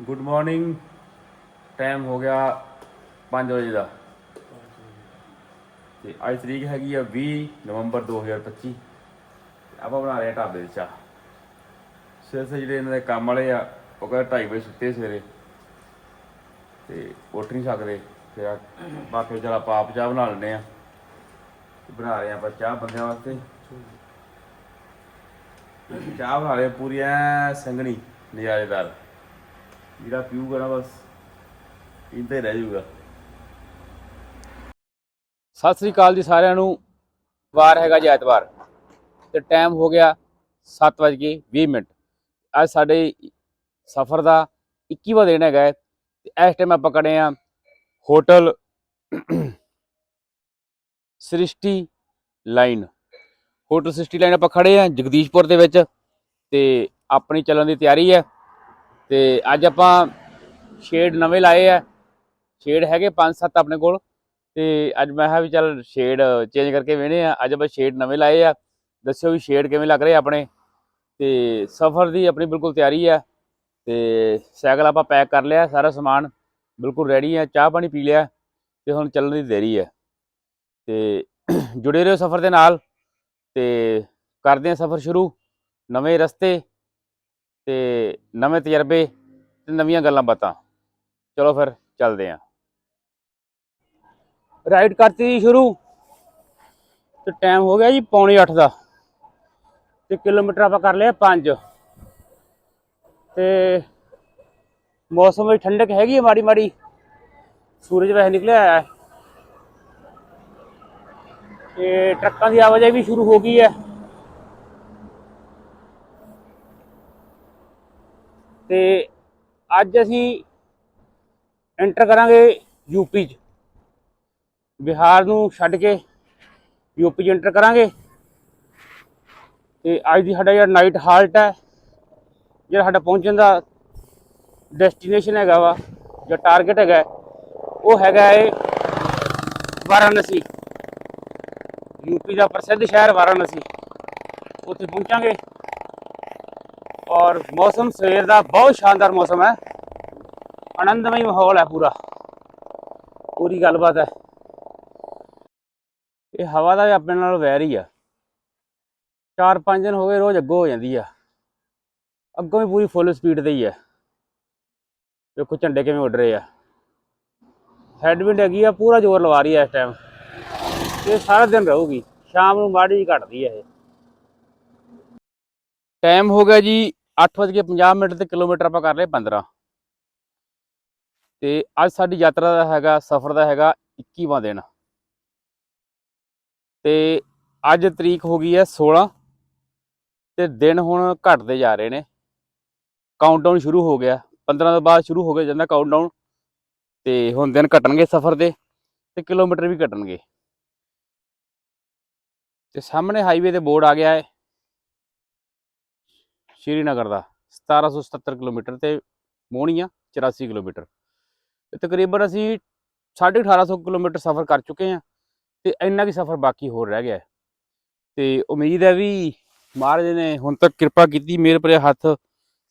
Good morning time ਹੋ ਗਿਆ 5 ਵਜੇ ਦਾ। ਤੇ ਅੱਜ ਤਰੀਕ ਹੈਗੀ ਆ 20 ਨਵੰਬਰ 2025 ਆਪਾਂ ਬਣਾ ਰਹੇ ਆ ਢਾਬੇ ਦੀ ਚਾਹ। ਸਵੇਰੇ ਸਵੇਰੇ ਜਿਹੜੇ ਇਹਨਾਂ ਦੇ ਕੰਮ ਵਾਲੇ ਆ, ਉਹ ਕਹਿੰਦੇ 2:30 ਵਜੇ ਸੁੱਤੇ ਸਵੇਰੇ। ਤੇ ਉੱਠ ਨਹੀਂ ਸਕਦੇ। ਫਿਰ ਬਾਕੀ ਚਲ ਪਾਪ ਚਾਹ ਬਣਾ ਲੈਂਦੇ ਆ। ਬਣਾ ਰਹੇ ਆ ਆਪਾਂ ਚਾਹ ਬੰਦਿਆਂ ਵਾਸਤੇ। ਚਾਹ ਬਣਾ ਰਹੇ ਪੂਰੀ ਐ ਸੰਘਣੀ ਨਜ਼ਾਰੇਦਾਰ। ਜਿਹੜਾ ਪੀਊਗਾ ਨਾ ਬਸ ਪੀਂਦਾ ਰਹਿ ਜਾਊਗਾ ਸਤਿ ਸ੍ਰੀ ਅਕਾਲ ਜੀ ਸਾਰਿਆਂ ਨੂੰ। ਵਾਰ ਹੈਗਾ ਜੀ ਐਤਵਾਰ। ਤੇ ਟਾਈਮ ਹੋ ਗਿਆ 7:20 ਮਿੰਟ। ਅੱਜ ਸਾਡੇ ਸਫ਼ਰ ਦਾ 21ਵਾਂ ਦਿਨ ਹੈਗਾ ਹੈ। ਤੇ ਇਸ ਟਾਈਮ ਆਪਾਂ ਖੜੇ ਆ ਹੋਟਲ ਸ੍ਰਿਸ਼ਟੀ ਲਾਈਨ। ਹੋਟਲ ਸ੍ਰਿਸ਼ਟੀ ਲਾਈਨ ਆਪਾਂ ਖੜੇ ਆ ਜਗਦੀਸ਼ਪੁਰ ਦੇ ਵਿੱਚ। ਤੇ ਆਪਣੀ ਚੱਲਣ ਦੀ ਤਿਆਰੀ ਹੈ। ਤੇ ਅੱਜ ਆਪਾਂ ਸ਼ੇਡ ਨਵੇਂ ਲਾਏ ਆ। ਸ਼ੇਡ ਹੈਗੇ 5-7 ਆਪਣੇ ਕੋਲ। ਤੇ ਅੱਜ ਮੈਂ ਕਿਹਾ ਵੀ ਚੱਲ ਸ਼ੇਡ ਚੇਂਜ ਕਰਕੇ ਵੇਣੇ ਆ ਅੱਜ ਆਪਾਂ ਸ਼ੇਡ ਨਵੇਂ ਲਾਏ ਆ। ਦੱਸਿਓ ਵੀ ਸ਼ੇਡ ਕਿਵੇਂ ਲੱਗ ਰਹੇ ਆਪਣੇ। ਤੇ ਸਫ਼ਰ ਦੀ ਆਪਣੀ ਬਿਲਕੁਲ ਤਿਆਰੀ ਆ। ਤੇ ਸਾਈਕਲ ਆਪਾਂ ਪੈਕ ਕਰ ਲਿਆ, ਸਾਰਾ ਸਮਾਨ ਬਿਲਕੁਲ ਰੈਡੀ ਆ। ਚਾਹ ਪਾਣੀ ਪੀ ਲਿਆ ਤੇ ਹੁਣ ਚੱਲਣ ਦੀ ਦੇਰੀ ਹੈ ਤੇ ਜੁੜੇ ਰਹੋ ਸਫ਼ਰ ਦੇ ਨਾਲ। ਤੇ ਕਰਦੇ ਆ ਸਫ਼ਰ ਸ਼ੁਰੂ। ਨਵੇਂ ਰਸਤੇ ਤੇ ਨਵੇਂ ਤਜਰਬੇ ਤੇ ਨਵੀਆਂ ਗੱਲਾਂ ਬਾਤਾਂ। ਚਲੋ ਫਿਰ, ਚੱਲਦੇ ਆਂ। ਰਾਈਡ ਕਰਤੀ ਜੀ ਸ਼ੁਰੂ। ਤੇ ਟਾਈਮ ਹੋ ਗਿਆ ਜੀ ਪੌਣੇ 8 ਦਾ। ਤੇ ਕਿਲੋਮੀਟਰ ਆਪਾਂ ਕਰ ਲਿਆ 5 ਤੇ ਮੌਸਮ ਵਿੱਚ ਠੰਡਕ ਹੈਗੀ ਹੈ ਮਾੜੀ ਮਾੜੀ। ਸੂਰਜ ਵੈਸੇ ਨਿਕਲਿਆ ਆਇਆ ਹੈ। ਤੇ ਟਰੱਕਾਂ ਦੀ ਆਵਾਜਾਈ ਵੀ ਸ਼ੁਰੂ ਹੋ ਗਈ ਹੈ। ਤੇ ਅੱਜ ਅਸੀਂ ਐਂਟਰ ਕਰਾਂਗੇ ਯੂਪੀ ਚ। ਬਿਹਾਰ ਨੂੰ ਛੱਡ ਕੇ ਯੂਪੀ ਚ ਐਂਟਰ ਕਰਾਂਗੇ। ਤੇ ਅੱਜ ਦੀ ਸਾਡਾ ਜਿਹੜਾ ਨਾਈਟ ਹਾਲਟ ਹੈ, ਜਿਹੜਾ ਸਾਡਾ ਪਹੁੰਚਣ ਦਾ ਡੈਸਟੀਨੇਸ਼ਨ ਹੈਗਾ ਵਾ, ਜਾਂ ਟਾਰਗੇਟ ਹੈਗਾ, ਉਹ ਹੈਗਾ ਹੈ ਵਾਰਾਣਸੀ। ਯੂਪੀ ਦਾ ਪ੍ਰਸਿੱਧ ਸ਼ਹਿਰ ਵਾਰਾਣਸੀ। ਉੱਥੇ ਪਹੁੰਚਾਂਗੇ। ਔਰ ਮੌਸਮ ਸਵੇਰ ਦਾ ਬਹੁਤ ਸ਼ਾਨਦਾਰ ਮੌਸਮ ਹੈ। ਆਨੰਦਮਈ ਮਾਹੌਲ ਹੈ ਪੂਰਾ। ਪੂਰੀ ਗੱਲਬਾਤ ਹੈ। ਇਹ ਹਵਾ ਦਾ ਵੀ ਆਪਣੇ ਨਾਲ ਵੈਰ ਹੀ ਆ। ਚਾਰ ਪੰਜ ਦਿਨ ਹੋ ਗਏ, ਰੋਜ਼ ਅੱਗੋਂ ਹੋ ਜਾਂਦੀ ਆ। ਅੱਗੋਂ ਵੀ ਪੂਰੀ ਫੁੱਲ ਸਪੀਡ ਤੇ ਹੀ ਆ। ਦੇਖੋ ਝੰਡੇ ਕਿਵੇਂ ਉੱਡ ਰਹੇ ਆ। ਹੈਡਵਿੰਡ ਹੈਗੀ ਆ, ਪੂਰਾ ਜ਼ੋਰ ਲਵਾ ਰਹੀ ਆ ਇਸ ਟਾਈਮ ਇਹ ਸਾਰਾ ਦਿਨ ਰਹੂਗੀ। ਸ਼ਾਮ ਨੂੰ ਮਾੜੀ ਜਿਹੀ ਘਟਦੀ ਆ ਇਹ। ਟਾਈਮ ਹੋ ਗਿਆ ਜੀ 8:50 ਮਿੰਟ ਤੇ ਕਿਲੋਮੀਟਰ ਆਪਾਂ ਕਰ ਲਏ 15 ਤੇ ਅੱਜ ਸਾਡੀ ਯਾਤਰਾ ਦਾ ਹੈਗਾ, ਸਫ਼ਰ ਦਾ ਹੈਗਾ 21ਵਾਂ ਦਿਨ। ਤੇ ਅੱਜ ਤਰੀਕ ਹੋ ਗਈ ਹੈ 16 ਤੇ ਦਿਨ ਹੁਣ ਘਟਦੇ ਜਾ ਰਹੇ ਨੇ। ਕਾਊਂਟਡਾਊਨ ਸ਼ੁਰੂ ਹੋ ਗਿਆ। 15 ਤੋਂ ਬਾਅਦ ਸ਼ੁਰੂ ਹੋ ਗਿਆ ਜਾਂਦਾ ਕਾਊਂਟਡਾਊਨ ਤੇ ਹੁਣ ਦਿਨ ਘਟਣਗੇ ਸਫ਼ਰ ਦੇ ਤੇ ਕਿਲੋਮੀਟਰ ਵੀ ਘਟਣਗੇ। ਤੇ ਸਾਹਮਣੇ ਹਾਈਵੇ ਤੇ ਬੋਰਡ ਆ ਗਿਆ ਹੈ। ਸ਼੍ਰੀਨਗਰ ਦਾ 1777 ਕਿਲੋਮੀਟਰ ਤੇ ਮੋਹਣੀਆਂ 84 ਕਿਲੋਮੀਟਰ। ਤੇ ਤਕਰੀਬਨ ਅਸੀਂ 1850 ਕਿਲੋਮੀਟਰ ਸਫ਼ਰ ਕਰ ਚੁੱਕੇ ਹਾਂ ਤੇ ਇੰਨਾ ਕੀ ਸਫ਼ਰ ਬਾਕੀ ਹੋਰ ਰਹਿ ਗਿਆ ਹੈ। ਤੇ ਉਮੀਦ ਹੈ ਵੀ ਮਹਾਰਾਜ ਨੇ ਹੁਣ ਤੱਕ ਕਿਰਪਾ ਕੀਤੀ, ਮੇਰੇ ਪਰੇ ਹੱਥ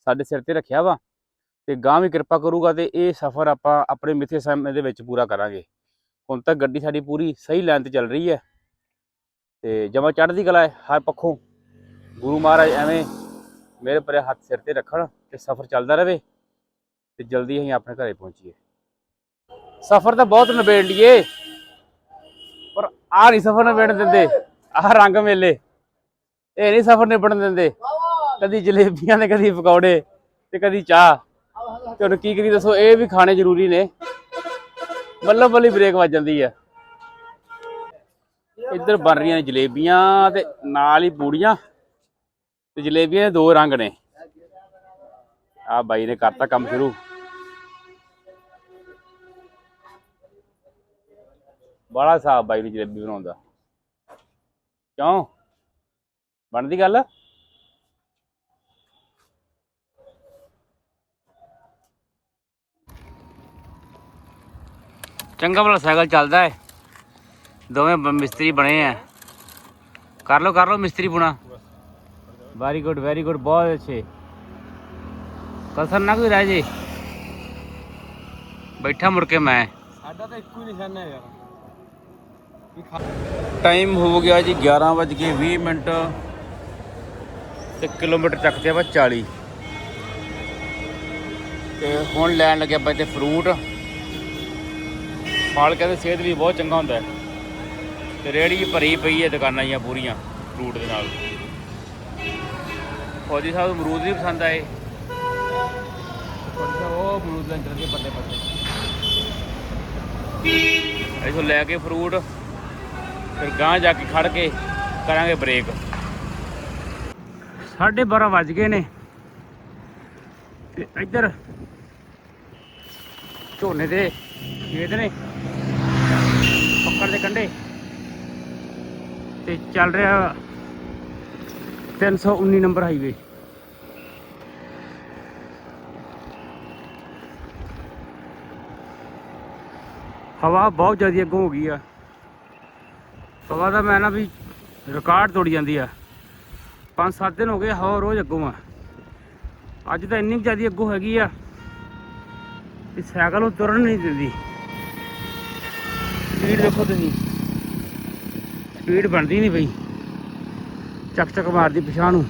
ਸਾਡੇ ਸਿਰ ਤੇ ਰੱਖਿਆ ਵਾ ਤੇ ਗਾਂ ਵੀ ਕਿਰਪਾ ਕਰੂਗਾ ਤੇ ਇਹ ਸਫ਼ਰ ਆਪਾਂ ਆਪਣੇ ਮਿੱਥੇ ਸਮੇਂ ਦੇ ਵਿੱਚ ਪੂਰਾ ਕਰਾਂਗੇ। ਹੁਣ ਤੱਕ ਗੱਡੀ ਸਾਡੀ ਪੂਰੀ ਸਹੀ ਲਾਈਨ ਤੇ ਚੱਲ ਰਹੀ ਹੈ ਤੇ ਜਮਾ ਚੜ੍ਹਦੀ ਕਲਾ ਹੈ ਹਰ ਪੱਖੋਂ। ਗੁਰੂ ਮਹਾਰਾਜ ਐਵੇਂ ਮੇਰੇ ਪਰੇ ਹੱਥ ਸਿਰ ਤੇ ਰੱਖਣ ਤੇ ਸਫ਼ਰ ਚੱਲਦਾ ਰਹੇ ਤੇ ਜਲਦੀ ਅਸੀਂ ਆਪਣੇ ਘਰੇ ਪਹੁੰਚੀਏ। ਸਫ਼ਰ ਤਾਂ ਬਹੁਤ ਨਿਬੇੜ ਲਈਏ, ਪਰ ਆਹ ਨਹੀਂ ਸਫ਼ਰ ਨਿਬੇੜਨ ਦਿੰਦੇ, ਆਹ ਰੰਗ ਮੇਲੇ। ਇਹ ਨਹੀਂ ਸਫ਼ਰ ਨਿਬੜਨ ਦਿੰਦੇ, ਕਦੀ ਜਲੇਬੀਆਂ ਤੇ ਕਦੀ ਪਕੌੜੇ ਤੇ ਕਦੀ ਚਾਹ। ਤੁਹਾਨੂੰ ਕੀ ਕਰੀ ਦੱਸੋ, ਇਹ ਵੀ ਖਾਣੇ ਜ਼ਰੂਰੀ ਨੇ। ਮੱਲਬ ਵਾਲੀ ਬ੍ਰੇਕ ਵੱਜ ਜਾਂਦੀ ਆ। ਇੱਧਰ ਬਣ ਰਹੀਆਂ ਨੇ ਜਲੇਬੀਆਂ ਤੇ ਨਾਲ ਹੀ ਪੂੜੀਆਂ ਤੇ ਜਲੇਬੀਆਂ ਦੇ ਦੋ ਰੰਗ ਨੇ। ਆ ਬਾਈ ਨੇ ਕਰਤਾ ਕੰਮ ਸ਼ੁਰੂ। ਬੜਾ ਸਾਫ਼ ਬਾਈ ਨੂੰ ਜਲੇਬੀ ਬਣਾਉਂਦਾ ਕਿਉਂ? ਬਣਦੀ ਗੱਲ? ਚੰਗਾ ਭਲਾ ਸਾਈਕਲ ਚੱਲਦਾ ਹੈ ਦੋਵੇਂ ਮਿਸਤਰੀ ਬਣੇ ਆ। ਕਰ ਲੋ ਕਰ ਲੋ ਮਿਸਤਰੀ ਬੁਣਾ ਵੈਰੀ ਗੁੱਡ ਵੈਰੀ ਗੁੱਡ ਬਹੁਤ ਅੱਛੇ ਕਸਰ ਨਾ ਕੋਈ ਰਹਿ ਜੇ ਬੈਠਾ ਮੁੜ ਕੇ ਮੈਂ ਸਾਡਾ ਤਾਂ ਇੱਕੋ ਹੀ ਨਿਸ਼ਾਨਾ ਹੈ ਯਾਰ। ਟਾਈਮ ਹੋ ਗਿਆ ਜੀ 11 ਵੱਜ ਕੇ 20 ਮਿੰਟ ਤੇ ਕਿਲੋਮੀਟਰ ਚੱਕਦੇ ਆਪਾਂ 40 ਤੇ ਹੁਣ ਲੈਣ ਲੱਗਿਆ ਆਪਾਂ ਇੱਥੇ ਫਰੂਟ ਫਲ ਕਹਿੰਦੇ ਸਿਹਤ ਲਈ ਬਹੁਤ ਚੰਗਾ ਹੁੰਦਾ ਤੇ ਰੇੜੀ ਭਰੀ ਪਈ ਹੈ ਦੁਕਾਨਾਂ ਜੀਆਂ ਪੂਰੀਆਂ ਫਰੂਟ ਦੇ ਨਾਲ। ਫੌਜੀ ਸਾਹਿਬ ਨੂੰ ਅਮਰੂਦ ਵੀ ਪਸੰਦ ਆਏ। ਉਹ ਪੱਲੇ ਪੱਲੇ ਇਥੋਂ ਲੈ ਕੇ ਫਰੂਟ ਫਿਰ ਗਾਂ ਜਾ ਕੇ ਖੜ ਕੇ ਕਰਾਂਗੇ ਬ੍ਰੇਕ 12:30 ਵੱਜ ਗਏ ਨੇ। ਤੇ ਇੱਧਰ ਝੋਨੇ ਦੇ ਖੇਤ ਨੇ। ਪੱਕੜ ਦੇ ਕੰਢੇ। ਤੇ ਚੱਲ ਰਿਹਾ 319 ਨੰਬਰ ਹਾਈਵੇ। ਹਵਾ ਬਹੁਤ ਜ਼ਿਆਦਾ ਅੱਗੋਂ ਹੋ ਗਈ ਆ। ਹਵਾ ਦਾ ਮੈਂ ਨਾ ਵੀ ਰਿਕਾਰਡ ਤੋੜੀ ਜਾਂਦੀ ਆ। ਪੰਜ ਸੱਤ ਦਿਨ ਹੋ ਗਏ ਹਵਾ ਰੋਜ਼ ਅੱਗੋਂ ਆ। ਅੱਜ ਤਾਂ ਇੰਨੀ ਕੁ ਜ਼ਿਆਦਾ ਅੱਗੋਂ ਹੈਗੀ ਆ ਕਿ ਸਾਈਕਲ ਨੂੰ ਤੁਰਨ ਨਹੀਂ ਦਿੰਦੀ। ਸਪੀਡ ਦੇਖੋ ਤੁਸੀਂ। ਸਪੀਡ ਬਣਦੀ ਨਹੀਂ ਬਈ ਚੱਕ ਚੱਕ ਮਾਰਦੀ ਪਿਛਾਂ ਨੂੰ।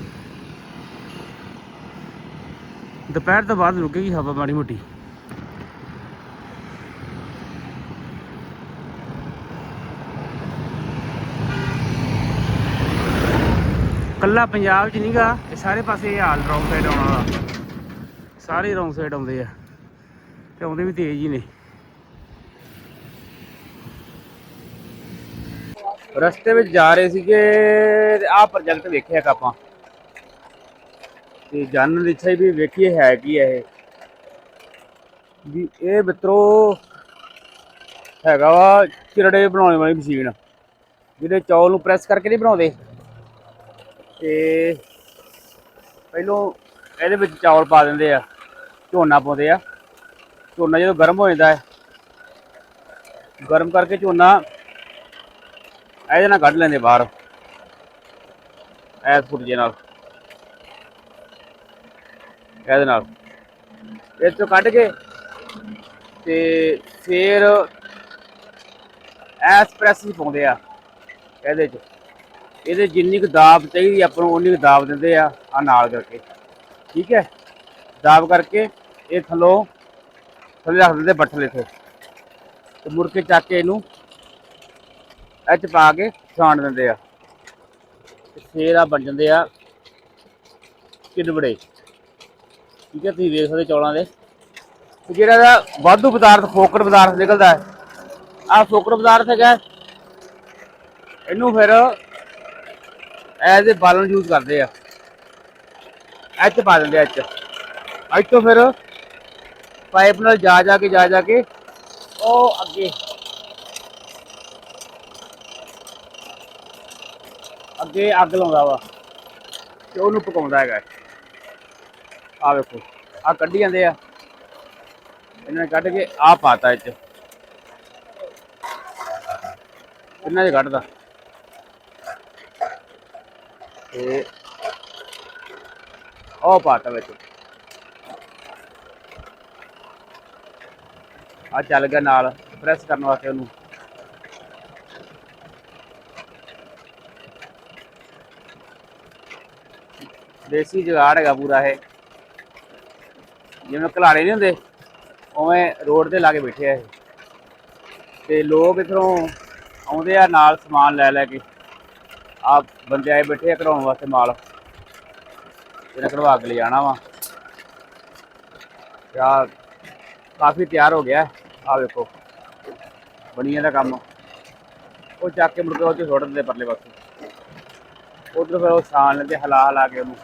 ਦੁਪਹਿਰ ਤੋਂ ਬਾਅਦ ਰੁਕੇਗੀ ਹਵਾ ਮਾੜੀ ਮੋਟੀ। ਕੱਲਾ ਪੰਜਾਬ 'ਚ ਨਹੀਂਗਾ ਇਹ ਸਾਰੇ ਪਾਸੇ ਇਹ ਹਾਲ ਰੌਂਗ ਸਾਈਡ ਆਉਣ ਵਾਲਾ। ਸਾਰੇ ਰੌਂਗ ਸਾਈਡ ਆਉਂਦੇ ਆ। ਤੇ ਆਉਂਦੇ ਵੀ ਤੇਜ਼ ਹੀ ਨੇ। ਰਸਤੇ ਵਿੱਚ ਜਾ ਰਹੇ ਸੀਗੇ ਆਹ ਪ੍ਰੋਜੈਕਟ ਵੇਖਿਆ ਇੱਕ ਆਪਾਂ। ਤੇ ਜਾਣਨ ਦੀ ਇੱਛਾ ਸੀ ਵੀ ਵੇਖੀਏ ਹੈ ਕੀ ਹੈ ਇਹ? ਵੀ ਇਹ ਮਿੱਤਰੋ ਹੈਗਾ ਵਾ ਚਿਰੜੇ ਬਣਾਉਣ ਵਾਲੀ ਮਸ਼ੀਨ ਜਿਹਦੇ ਚੌਲ ਨੂੰ ਪ੍ਰੈਸ ਕਰਕੇ ਨਹੀਂ ਬਣਾਉਂਦੇ। ਤੇ ਪਹਿਲੋਂ ਇਹਦੇ ਵਿੱਚ ਚੌਲ ਪਾ ਦਿੰਦੇ ਆ, ਝੋਨਾ ਪਾਉਂਦੇ ਆ। ਝੋਨਾ ਜਦੋਂ ਗਰਮ ਹੋ ਜਾਂਦਾ ਹੈ, ਗਰਮ ਕਰਕੇ ਝੋਨਾ ਇਹਦੇ ਨਾਲ ਕੱਢ ਲੈਂਦੇ ਬਾਹਰ। ਐਸ ਫੁਰਜੇ ਨਾਲ। ਇਹਦੇ ਨਾਲ। ਇਹ ਤੋਂ ਕੱਢ ਕੇ ਤੇ ਫਿਰ ਐਸ ਪ੍ਰੈਸ ਹੀ ਪਾਉਂਦੇ ਆ ਇਹਦੇ ਚ। ਇਹਦੇ ਜਿੰਨੀ ਕੁ ਦਾਬ ਚਾਹੀਦੀ ਆਪਾਂ ਨੂੰ ਉਨੀ ਕੁ ਦਾਬ ਦਿੰਦੇ ਆ ਆ ਨਾਲ ਕਰਕੇ। ਠੀਕ ਹੈ? ਦਾਬ ਕਰਕੇ ਇਹ ਥੱਲੋਂ, ਥੱਲੇ ਰੱਖ ਦਿੰਦੇ ਬੱਠਲ ਇੱਥੇ। ਤੇ ਮੁੜ ਕੇ ਚੱਕ ਕੇ ਇਹਨੂੰ ਇਹ 'ਚ ਪਾ ਕੇ ਛਾਣ ਦਿੰਦੇ ਆ। ਤੇ ਫੇਰ ਆ ਬਣ ਜਾਂਦੇ ਆ ਕਿਡਬੜੇ। ਠੀਕ ਹੈ ਤੁਸੀਂ ਵੇਖ ਸਕਦੇ ਚੌਲਾਂ ਦੇ। ਜਿਹੜਾ ਇਹਦਾ ਵਾਧੂ ਪਦਾਰਥ, ਫੋਕਟ ਪਦਾਰਥ ਨਿਕਲਦਾ ਹੈ, ਆ ਫੋਕਟ ਪਦਾਰਥ ਹੈਗਾ ਇਹਨੂੰ ਫਿਰ ਐਜ਼ ਏ ਬਾਲਣ ਯੂਜ਼ ਕਰਦੇ ਆ। ਇਹ ਪਾ ਦਿੰਦੇ ਆ, ਇਹ ਅੱਜ ਤੋਂ ਫਿਰ ਪਾਈਪ ਨਾਲ ਜਾ ਜਾ ਕੇ ਜਾ ਜਾ ਕੇ ਉਹ ਅੱਗੇ ਅੱਗੇ ਅੱਗ ਲਾਉਂਦਾ ਵਾ ਤੇ ਉਹਨੂੰ ਪਕਾਉਂਦਾ ਹੈਗਾ ਆ ਵੇਖੋ ਆ ਕੱਢੀ ਜਾਂਦੇ ਆ। ਇਹਨਾਂ ਨੇ ਕੱਢ ਕੇ ਆ ਪਾਤਾ ਇਹ ਚ। ਇਹਨਾਂ ਦੇ ਕੱਢਦਾ ਤੇ ਉਹ ਪਾਤਾ ਵਿੱਚ। ਆ ਚੱਲ ਗਿਆ ਨਾਲ ਪ੍ਰੈਸ ਕਰਨ ਵਾਸਤੇ ਉਹਨੂੰ। ਦੇਸੀ ਜੁਗਾੜ ਹੈਗਾ ਪੂਰਾ ਇਹ। ਜਿਵੇਂ ਘਲਾੜੇ ਨਹੀਂ ਹੁੰਦੇ, ਉਵੇਂ ਰੋਡ ਤੇ ਲਾ ਕੇ ਬੈਠੇ ਆ ਇਹ। ਤੇ ਲੋਕ ਇਧਰੋਂ ਆਉਂਦੇ ਆ ਨਾਲ ਸਮਾਨ ਲੈ ਲੈ ਕੇ। ਆ ਬੰਦੇ ਆਏ ਬੈਠੇ ਆ ਕਢਾਉਣ ਵਾਸਤੇ ਮਾਲ। ਇਹਨਾਂ ਕਢਵਾ ਕੇ ਲੈ ਵਾ। ਯਾ ਕਾਫੀ ਤਿਆਰ ਹੋ ਗਿਆ ਆ ਵੇਖੋ। ਬਣੀਆਂ ਦਾ ਕੰਮ। ਉਹ ਚੱਕ ਕੇ ਮੁੜ ਕੇ ਉਹ 'ਚ ਸੁੱਟ ਦਿੰਦੇ ਪਰਲੇ ਪਾਸੇ। ਉਧਰ ਫਿਰ ਉਹ ਸ਼ਾਨ ਲੈਂਦੇ ਹਲਾ ਹਲਾ ਕੇ ਉਹਨੂੰ।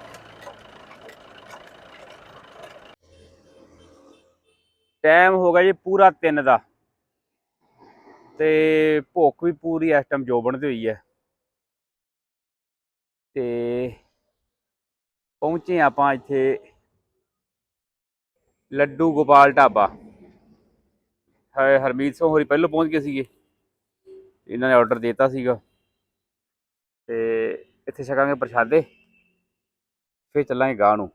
ਟਾਈਮ ਹੋ ਗਿਆ ਜੀ ਪੂਰਾ 3 ਦਾ। ਤੇ ਭੁੱਖ ਵੀ ਪੂਰੀ ਇਸ ਟਾਈਮ ਜੋਬਣ ਤੇ ਹੋਈ ਹੈ। ਤੇ ਪਹੁੰਚੇ ਆਪਾਂ ਇੱਥੇ ਲੱਡੂ ਗੋਪਾਲ ਢਾਬਾ। ਹਰਮੀਤ ਸਿੰਘ ਹੋਰੀ ਪਹਿਲਾਂ ਪਹੁੰਚ ਗਏ ਸੀਗੇ। ਇਹਨਾਂ ਨੇ ਆਰਡਰ ਦਿੱਤਾ ਸੀਗਾ। ਤੇ ਇੱਥੇ ਛਕਾਂਗੇ ਪ੍ਰਸ਼ਾਦੇ। ਫਿਰ ਚੱਲਾਂਗੇ ਗਾਂ ਨੂੰ।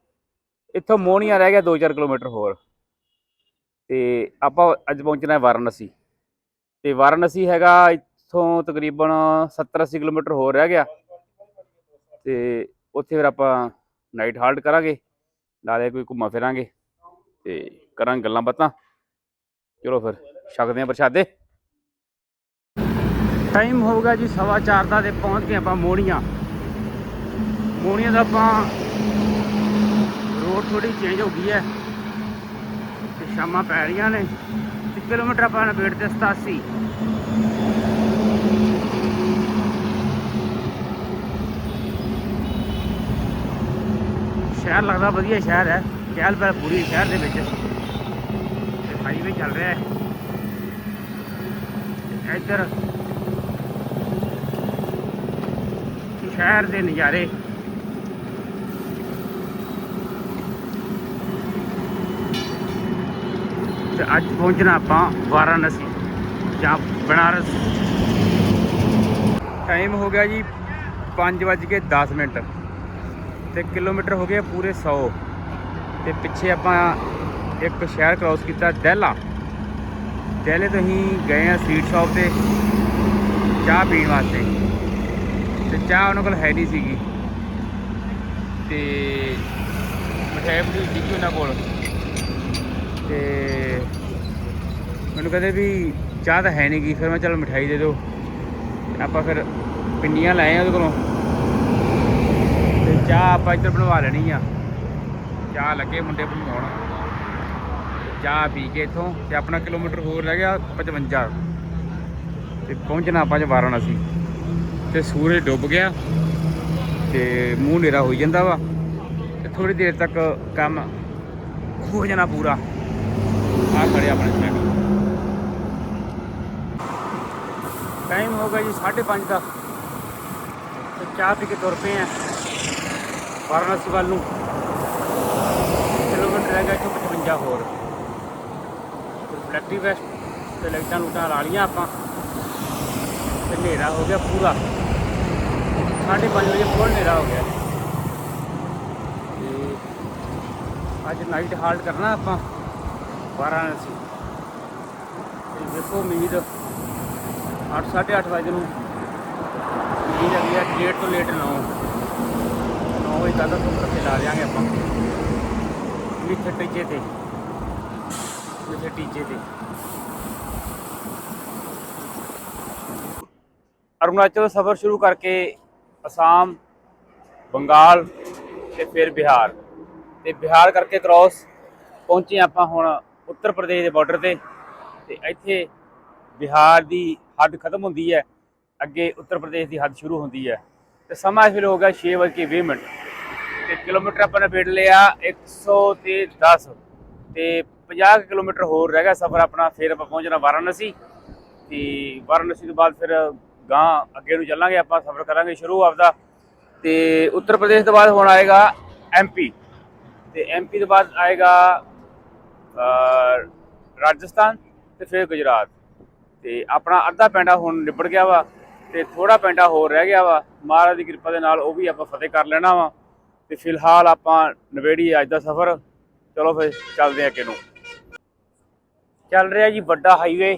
ਇੱਥੋਂ ਮੋਹਣੀਆਂ ਰਹਿ ਗਿਆ 2-4 ਕਿਲੋਮੀਟਰ ਹੋਰ। ਤੇ ਆਪਾਂ ਅੱਜ ਪਹੁੰਚਣਾ ਹੈ ਵਾਰਾਣਸੀ। ਤੇ ਵਾਰਾਣਸੀ ਹੈਗਾ ਇੱਥੋਂ ਤਕਰੀਬਨ 70 80 ਕਿਲੋਮੀਟਰ ਹੋਰ ਰਹਿ ਗਿਆ। ਤੇ ਉੱਥੇ ਫਿਰ ਆਪਾਂ ਨਾਈਟ ਹਾਲਟ ਕਰਾਂਗੇ, ਨਾਲੇ ਕੋਈ ਘੁੰਮਾ ਫਿਰਾਂਗੇ ਤੇ ਕਰਾਂਗੇ ਗੱਲਾਂ ਬਾਤਾਂ। ਚਲੋ ਫਿਰ, ਛਕਦੇ ਹਾਂ ਪ੍ਰਸ਼ਾਦੇ। ਟਾਈਮ ਹੋਊਗਾ ਜੀ ਸਵਾ ਚਾਰ ਦਾ ਤੇ ਪਹੁੰਚ ਗਏ ਆਪਾਂ ਮੋੜੀਆਂ। ਮੋੜੀਆਂ ਦਾ ਆਪਾਂ ਰੋਡ ਥੋੜੀ ਚੇਂਜ ਹੋ ਗਈ ਹੈ। ਸ਼ਾਮਾਂ ਪੈ ਰਹੀਆਂ ਨੇ। ਤੇ ਕਿਲੋਮੀਟਰ ਆਪਾਂ ਨਵੇੜ ਤੇ 87 ਸ਼ਹਿਰ ਲੱਗਦਾ ਵਧੀਆ ਸ਼ਹਿਰ ਹੈ। ਚਹਿਲ ਪਹਿਲ ਪੂਰੀ ਸ਼ਹਿਰ ਦੇ ਵਿੱਚ। ਤੇ ਹਾਈਵੇ ਚੱਲ ਰਿਹਾ ਹੈ। ਇੱਧਰ ਸ਼ਹਿਰ ਦੇ ਨਜ਼ਾਰੇ। ਤੇ ਅੱਜ ਪਹੁੰਚਣਾ ਆਪਾਂ ਵਾਰਾਣਸੀ ਜਾਂ ਬਨਾਰਸ। ਟਾਈਮ ਹੋ ਗਿਆ ਜੀ 5:10 ਮਿੰਟ ਤੇ ਕਿਲੋਮੀਟਰ ਹੋ ਗਏ ਪੂਰੇ 100 ਤੇ ਪਿੱਛੇ ਆਪਾਂ ਇੱਕ ਸ਼ਹਿਰ ਕ੍ਰਾਸ ਕੀਤਾ ਦਹਿਲਾ ਦਹਿਲੇ ਤੋਂ ਹੀ ਗਏ ਆ ਸਵੀਟ ਸ਼ਾਪ ਤੇ ਚਾਹ ਪੀਣ ਵਾਸਤੇ। ਤੇ ਚਾਹ ਉਹਨਾਂ ਕੋਲ ਹੈ ਨਹੀਂ ਸੀਗੀ। ਤੇ ਮਠਿਆਈ ਬੜੀ ਸੀਗੀ ਉਹਨਾਂ ਕੋਲ। ਤੇ ਮੈਨੂੰ ਕਹਿੰਦੇ ਵੀ ਚਾਹ ਤਾਂ ਹੈ ਨਹੀਂ ਗੀ ਫਿਰ ਮੈਂ ਚਲ ਮਠਿਆਈ ਦੇ ਦਿਓ। ਆਪਾਂ ਫਿਰ ਪਿੰਨੀਆਂ ਲਾਏ ਆ ਉਹਦੇ ਕੋਲੋਂ। ਤੇ ਚਾਹ ਆਪਾਂ ਇੱਧਰ ਬਣਵਾ ਲੈਣੀ ਆ। ਚਾਹ ਲੱਗੇ ਮੁੰਡੇ ਬਣਵਾਉਣ। ਚਾਹ ਪੀ ਕੇ ਇਥੋਂ ਤੇ ਆਪਣਾ ਕਿਲੋਮੀਟਰ ਹੋਰ ਰਹਿ ਗਿਆ 55 ਤੇ ਪਹੁੰਚਣਾ ਆਪਾਂ ਚ ਵਾਰਾਣਸੀ। ਤੇ ਸੂਰਜ ਡੁੱਬ ਗਿਆ ਤੇ ਮੂੰਹ ਹਨੇਰਾ ਹੋਈ ਜਾਂਦਾ ਵਾ। ਤੇ ਥੋੜੀ ਦੇਰ ਤੱਕ ਕੰਮ ਹੋ ਜਾਣਾ ਪੂਰਾ। ਆ ਖੜੇ ਆਪਣੇ ਸੈਂਡ ਟਾਈਮ ਹੋ ਗਿਆ ਜੀ 5:30 ਦਾ। ਤੇ ਚਾਹ ਪੀ ਕੇ ਤੁਰ ਪਏ ਆ ਵਾਰਾਣਸੀ ਵੱਲ ਨੂੰ। ਕਿਲੋਮੀਟਰ ਰਹਿ ਗਿਆ ਇੱਥੋਂ 55 ਹੋਰ। ਰਿਫਲੈਕਟਿਵ ਵੈਸਟ ਤੇ ਲਾਈਟਾਂ ਲੂਟਾਂ ਲਾ ਲੀਆਂ ਆਪਾਂ। ਤੇ ਹਨੇਰਾ ਹੋ ਗਿਆ ਪੂਰਾ। 5:30 ਵਜੇ ਫੁੱਲ ਹਨੇਰਾ ਹੋ ਗਿਆ। ਤੇ ਅੱਜ ਨਾਈਟ ਹਾਲਟ ਕਰਨਾ ਆਪਾਂ। ਵਾਰਾਣਸੀ। ਤੇ ਦੇਖੋ ਉਮੀਦ 8:30 ਵਜੇ ਨੂੰ ਉਮੀਦ ਹੈਗੀ ਆ ਲੇਟ ਤੋਂ ਲੇਟ ਨਾ 9 ਵਜੇ ਤੱਕ ਸੁੰਦਰ ਤੇ ਲਾ ਦਿਆਂਗੇ ਆਪਾਂ। ਮਿੱਥੇ ਟੀਚੇ ਤੇ ਮਿੱਥੇ ਟੀਚੇ ਤੇ। ਅਰੁਣਾਚਲ ਸਫ਼ਰ ਸ਼ੁਰੂ ਕਰਕੇ ਅਸਾਮ, ਬੰਗਾਲ ਤੇ ਫਿਰ ਬਿਹਾਰ। ਤੇ ਬਿਹਾਰ ਕਰਕੇ ਕ੍ਰਾਸ ਪਹੁੰਚੇ ਆਪਾਂ ਹੁਣ ਉੱਤਰ ਪ੍ਰਦੇਸ਼ ਦੇ ਬਾਰਡਰ ਤੇ ਤੇ ਇੱਥੇ ਬਿਹਾਰ ਦੀ ਹੱਦ ਖਤਮ ਹੁੰਦੀ ਹੈ, ਅੱਗੇ ਉੱਤਰ ਪ੍ਰਦੇਸ਼ ਦੀ ਹੱਦ ਸ਼ੁਰੂ ਹੁੰਦੀ ਹੈ। ਤੇ ਸਮਾਂ ਇਸ ਵੇਲੇ ਹੋ ਗਿਆ 6:20 ਮਿੰਟ। ਤੇ ਕਿਲੋਮੀਟਰ ਆਪਾਂ ਨੇ ਵੇੜ ਲਿਆ 100 ਤੇ 10 ਤੇ 50 ਕੁ ਕਿਲੋਮੀਟਰ ਹੋਰ ਰਹਿ ਗਿਆ ਸਫ਼ਰ ਆਪਣਾ, ਫਿਰ ਆਪਾਂ ਪਹੁੰਚਣਾ ਵਾਰਾਣਸੀ। ਤੇ ਵਾਰਾਣਸੀ ਤੋਂ ਬਾਅਦ ਫਿਰ ਗਾਂ ਅੱਗੇ ਨੂੰ ਚੱਲਾਂਗੇ, ਆਪਾਂ ਸਫ਼ਰ ਕਰਾਂਗੇ ਸ਼ੁਰੂ ਆਪਦਾ। ਤੇ ਉੱਤਰ ਪ੍ਰਦੇਸ਼ ਤੋਂ ਬਾਅਦ ਹੁਣ ਆਏਗਾ ਐਮਪੀ ਤੇ ਐਮਪੀ ਤੋਂ ਬਾਅਦ ਆਏਗਾ ਰਾਜਸਥਾਨ ਤੇ ਫਿਰ ਗੁਜਰਾਤ। ਤੇ ਆਪਣਾ ਅੱਧਾ ਪੈਂਡਾ ਹੁਣ ਨਿਬੜ ਗਿਆ ਵਾ ਤੇ ਥੋੜਾ ਪੈਂਡਾ ਹੋਰ ਰਹਿ ਗਿਆ ਵਾ। ਮਹਾਰਾਜ ਦੀ ਕਿਰਪਾ ਦੇ ਨਾਲ ਉਹ ਵੀ ਆਪਾਂ ਫਤਿਹ ਕਰ ਲੈਣਾ ਵਾ। ਤੇ ਫਿਲਹਾਲ ਆਪਾਂ ਨਵੇੜੀ ਅੱਜ ਦਾ ਸਫ਼ਰ। ਚਲੋ ਫਿਰ ਚੱਲਦੇ ਆ ਅੱਗੇ ਨੂੰ। ਚੱਲ ਰਿਹਾ ਜੀ ਵੱਡਾ ਹਾਈਵੇ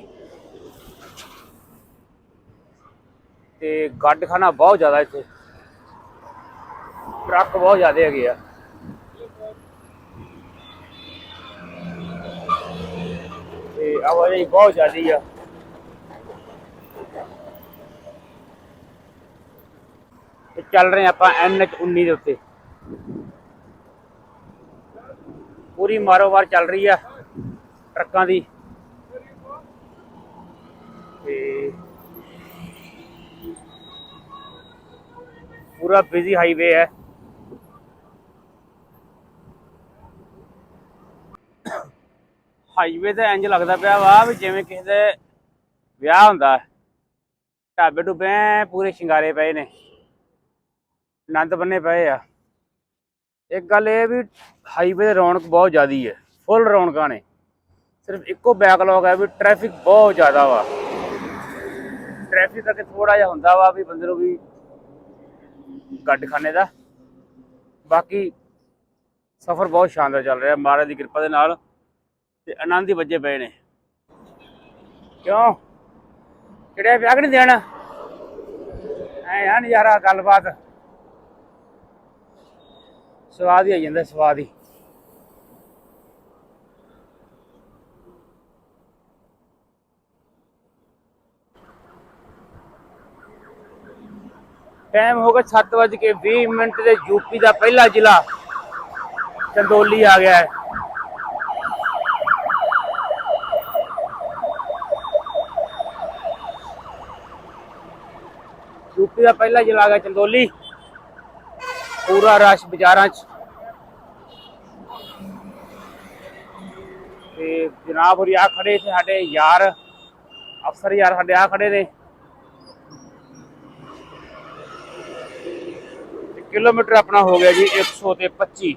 ਤੇ ਗੱਡ ਖਾਨਾ ਬਹੁਤ ਜ਼ਿਆਦਾ ਇੱਥੇ। ਟਰੱਕ ਬਹੁਤ ਜ਼ਿਆਦਾ ਹੈਗੇ ਆ। ਤੇ ਆਵਾਜਾਈ ਬਹੁਤ ਜ਼ਿਆਦੀ ਆ। ਤੇ ਚੱਲ ਰਹੇ ਆਪਾਂ NH 19 ਦੇ ਉੱਤੇ। ਪੂਰੀ ਮਾਰੋਵਾਰ ਚੱਲ ਰਹੀ ਆ ਟਰੱਕਾਂ ਦੀ। ਤੇ ਪੂਰਾ ਬਿਜ਼ੀ ਹਾਈਵੇ ਹੈ ਹਾਈਵੇ ਤੇ ਇੰਜ ਲੱਗਦਾ ਪਿਆ ਵਾ ਵੀ ਜਿਵੇਂ ਕਿਸੇ ਦੇ ਵਿਆਹ ਹੁੰਦਾ। ਢਾਬੇ ਡੁੱਬੇ ਪੂਰੇ ਸ਼ਿੰਗਾਰੇ ਪਏ ਨੇ। ਆਨੰਦ ਬੰਨੇ ਪਏ ਆ। ਇੱਕ ਗੱਲ ਇਹ ਵੀ ਹਾਈਵੇ ਤੇ ਰੌਣਕ ਬਹੁਤ ਜ਼ਿਆਦੀ ਹੈ ਫੁੱਲ ਰੌਣਕਾਂ ਨੇ। ਸਿਰਫ ਇੱਕੋ ਬੈਕਲੌਗ ਹੈ ਵੀ ਟ੍ਰੈਫਿਕ ਬਹੁਤ ਜ਼ਿਆਦਾ ਵਾ। ਟ੍ਰੈਫਿਕ ਕਰਕੇ ਥੋੜਾ ਜਿਹਾ ਹੁੰਦਾ ਵਾ ਵੀ ਬੰਦੇ ਨੂੰ ਵੀ ਗੱਡ ਖਾਨੇ ਦਾ। ਬਾਕੀ ਸਫ਼ਰ ਬਹੁਤ ਸ਼ਾਨਦਾਰ ਚੱਲ ਰਿਹਾ, ਮਹਾਰਾਜ ਦੀ ਕਿਰਪਾ ਦੇ ਨਾਲ। ਤੇ ਆਨੰਦ ਹੀ ਵੱਜੇ ਪਏ ਨੇ। ਕਿਉਂ? ਕਿਹੜੇ ਵਿਆਹ ਨਹੀਂ ਦੇਣਾ? ਐ ਆ ਨਜ਼ਾਰਾ, ਗੱਲਬਾਤ। ਸਵਾਦ ਹੀ ਆ ਜਾਂਦਾ, ਸਵਾਦ ਹੀ। ਟਾਈਮ ਹੋ ਗਿਆ 7:20 ਮਿੰਟ ਤੇ ਯੂਪੀ ਦਾ ਪਹਿਲਾ ਜ਼ਿਲ੍ਹਾ। ਚੰਦੋਲੀ ਆ ਗਿਆ ਹੈ ਯੂਪੀ ਦਾ ਪਹਿਲਾ ਜ਼ਿਲ੍ਹਾ ਗਿਆ ਚੰਦੋਲੀ। ਪੂਰਾ ਰਸ਼ ਬਾਜ਼ਾਰਾਂ 'ਚ। ਤੇ ਜਨਾਬ ਹੋਰੀ ਆ ਖੜੇ ਸੀ ਸਾਡੇ ਯਾਰ, ਅਫਸਰ ਯਾਰ ਸਾਡੇ ਆ ਖੜੇ ਨੇ। ਤੇ ਕਿਲੋਮੀਟਰ ਆਪਣਾ ਹੋ ਗਿਆ ਜੀ 100 ਤੇ 25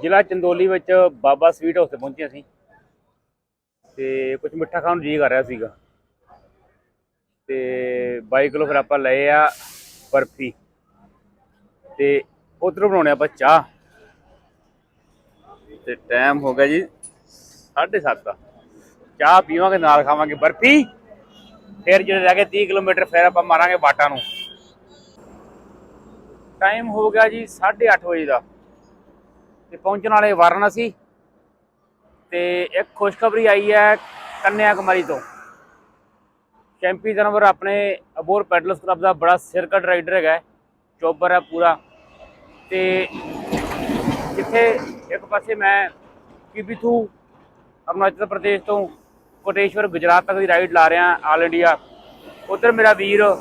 ਜ਼ਿਲ੍ਹਾ ਚੰਦੋਲੀ ਵਿੱਚ ਬਾਬਾ ਸਵੀਟ ਹਾਊਸ ਤੇ ਪਹੁੰਚੇ ਅਸੀਂ। ਤੇ ਕੁਝ ਮਿੱਠਾ ਖਾਣ ਨੂੰ ਜੀ ਕਰ ਰਿਹਾ ਸੀਗਾ। ਤੇ 22 ਕਿਲੋ ਫਿਰ ਆਪਾਂ ਲਏ ਆ ਬਰਫੀ। ਤੇ ਉਧਰੋਂ ਬਣਾਉਣੇ ਆਪਾਂ ਚਾਹ। ਤੇ ਟਾਈਮ ਹੋ ਗਿਆ ਜੀ 7:30 ਚਾਹ ਪੀਵਾਂਗੇ, ਨਾਲ ਖਾਵਾਂਗੇ ਬਰਫੀ। ਫਿਰ ਜਿਹੜੇ ਰਹਿ ਗਏ 30 ਕਿਲੋਮੀਟਰ, ਫਿਰ ਆਪਾਂ ਮਾਰਾਂਗੇ ਬਾਟਾ ਨੂੰ। ਟਾਈਮ ਹੋ ਗਿਆ ਜੀ 8:30 ਵਜੇ ਦਾ। ਤੇ ਪਹੁੰਚਣ ਵਾਲੇ ਵਾਰਾਣਸੀ। ਤੇ ਇੱਕ ਖੁਸ਼ਖਬਰੀ ਆਈ ਹੈ ਕੰਨਿਆ ਕੁਮਾਰੀ ਤੋਂ। ਚੈਂਪੀ ਜਾਨਵਰ ਆਪਣੇ ਅਬੋਰ ਪੈਡਲਸ ਕਲੱਬ ਦਾ ਬੜਾ ਸਿਰਕਟ ਰਾਈਡਰ ਹੈਗਾ ਚੋਬਰ ਹੈ ਪੂਰਾ। ਤੇ ਜਿੱਥੇ ਇੱਕ ਪਾਸੇ ਮੈਂ ਕਿਬੀਥੂ ਅਰੁਣਾਚਲ ਪ੍ਰਦੇਸ਼ ਤੋਂ ਕੋਟੇਸ਼ਵਰ ਗੁਜਰਾਤ ਤੱਕ ਦੀ ਰਾਈਡ ਲਾ ਰਿਹਾ ਆਲ ਇੰਡੀਆ। ਉਧਰ ਮੇਰਾ ਵੀਰ ਆ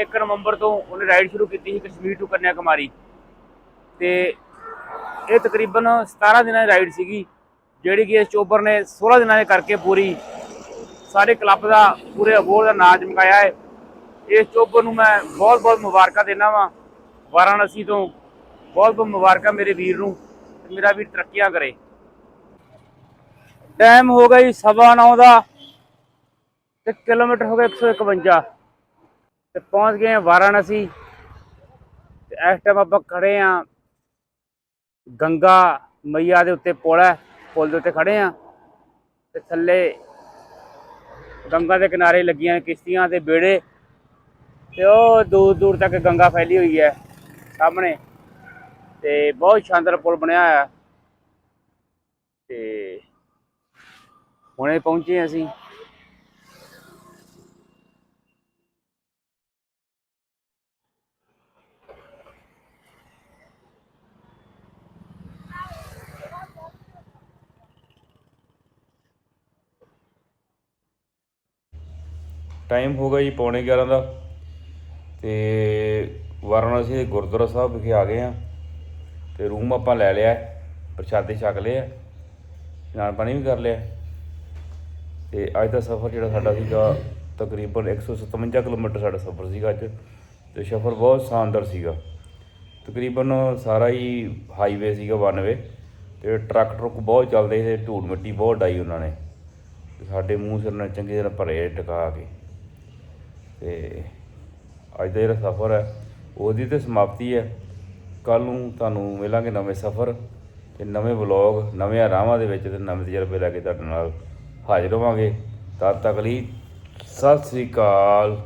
1 ਨਵੰਬਰ ਤੋਂ ਉਹਨੇ ਰਾਈਡ ਸ਼ੁਰੂ ਕੀਤੀ ਸੀ ਕਸ਼ਮੀਰ ਤੋਂ ਕੰਨਿਆ ਕੁਮਾਰੀ ਤੇ ਇਹ ਤਕਰੀਬਨ 17 ਦਿਨਾਂ ਦੀ ਰਾਈਡ ਸੀਗੀ, ਜਿਹੜੀ ਕਿ ਇਸ ਚੋਬਰ ਨੇ 16 ਦਿਨਾਂ ਦੇ ਕਰਕੇ ਪੂਰੀ ਸਾਰੇ ਕਲੱਬ ਦਾ ਪੂਰੇ ਅਬੋਰ ਦਾ ਨਾਮ ਚਮਕਾਇਆ ਹੈ। ਇਸ ਚੋਬਰ ਨੂੰ ਮੈਂ ਬਹੁਤ ਬਹੁਤ ਮੁਬਾਰਕਾਂ ਦੇਣਾ ਵਾਂ। ਵਾਰਾਣਸੀ ਤੋਂ ਬਹੁਤ ਬਹੁਤ ਮੁਬਾਰਕਾਂ ਮੇਰੇ ਵੀਰ ਨੂੰ ਤੇ ਮੇਰਾ ਵੀਰ ਤਰੱਕੀਆਂ ਕਰੇ। ਟਾਈਮ ਹੋ ਗਿਆ ਜੀ ਸਵਾ ਨੌ ਦਾ ਤੇ ਕਿਲੋਮੀਟਰ ਹੋ ਗਿਆ 151 ਤੇ ਪਹੁੰਚ ਗਏ ਹਾਂ ਵਾਰਾਣਸੀ। ਤੇ ਇਸ ਟਾਈਮ ਆਪਾਂ ਖੜੇ ਆ ਗੰਗਾ ਮਈਆ ਦੇ ਉੱਤੇ ਪੁਲ ਹੈ। ਪੁਲ ਦੇ ਉੱਤੇ ਖੜੇ ਆ ਤੇ ਥੱਲੇ ਗੰਗਾ ਦੇ ਕਿਨਾਰੇ ਲੱਗੀਆਂ ਕਿਸ਼ਤੀਆਂ ਤੇ ਬੇੜੇ ਤੇ ਉਹ ਦੂਰ ਦੂਰ ਤੱਕ ਗੰਗਾ ਫੈਲੀ ਹੋਈ ਹੈ ਸਾਹਮਣੇ। ਤੇ ਬਹੁਤ ਸ਼ਾਨਦਾਰ ਪੁਲ ਬਣਿਆ ਹੋਇਆ। ਤੇ ਹੁਣੇ ਪਹੁੰਚੇ ਅਸੀਂ। ਟਾਈਮ ਹੋ ਗਿਆ ਜੀ ਪੌਣੇ 11 ਦਾ ਤੇ ਵਾਰਾਣਸੀ ਦੇ ਗੁਰਦੁਆਰਾ ਸਾਹਿਬ ਵਿਖੇ ਆ ਗਏ ਆ ਤੇ ਰੂਮ ਆਪਾਂ ਲੈ ਲਿਆ, ਪ੍ਰਸ਼ਾਦੇ ਛਕ ਲਏ ਆ, ਇਸ਼ਨਾਨ ਪਾਣੀ ਵੀ ਕਰ ਲਿਆ। ਤੇ ਅੱਜ ਦਾ ਸਫ਼ਰ ਜਿਹੜਾ ਸਾਡਾ ਸੀਗਾ ਤਕਰੀਬਨ 157 ਕਿਲੋਮੀਟਰ ਸਾਡਾ ਸਫ਼ਰ ਸੀਗਾ ਅੱਜ ਤੇ ਸਫ਼ਰ ਬਹੁਤ ਸ਼ਾਨਦਾਰ ਸੀਗਾ। ਤਕਰੀਬਨ ਸਾਰਾ ਹੀ ਹਾਈਵੇ ਸੀਗਾ ਵਨ ਵੇ ਤੇ ਟਰੱਕ ਟਰੁੱਕ ਬਹੁਤ ਚੱਲਦੇ ਸੀ ਤੇ ਧੂੜ ਮਿੱਟੀ ਬਹੁਤ ਡਾਈ ਉਹਨਾਂ ਨੇ। ਤੇ ਸਾਡੇ ਮੂੰਹ ਸਿਰ ਨਾਲ ਚੰਗੀ ਤਰ੍ਹਾਂ ਭਰੇ ਟਿਕਾ ਕੇ। ਤੇ ਅੱਜ ਦਾ ਜਿਹੜਾ ਸਫ਼ਰ ਹੈ, ਉਹਦੀ ਤੇ ਸਮਾਪਤੀ ਹੈ। ਕੱਲ ਨੂੰ ਤੁਹਾਨੂੰ ਮਿਲਾਂਗੇ ਨਵੇਂ ਸਫ਼ਰ ਤੇ ਨਵੇਂ ਵਲੌਗ, ਨਵੇਂ ਰਾਹਾਂ ਦੇ ਵਿੱਚ ਤੇ ਨਵੇਂ ਤਜਰਬੇ ਲੈ ਕੇ ਤੁਹਾਡੇ ਨਾਲ ਹਾਜ਼ਰ ਹੋਵਾਂਗੇ। ਤਦ ਤੱਕ ਲਈ ਸਤਿ ਸ੍ਰੀ ਅਕਾਲ।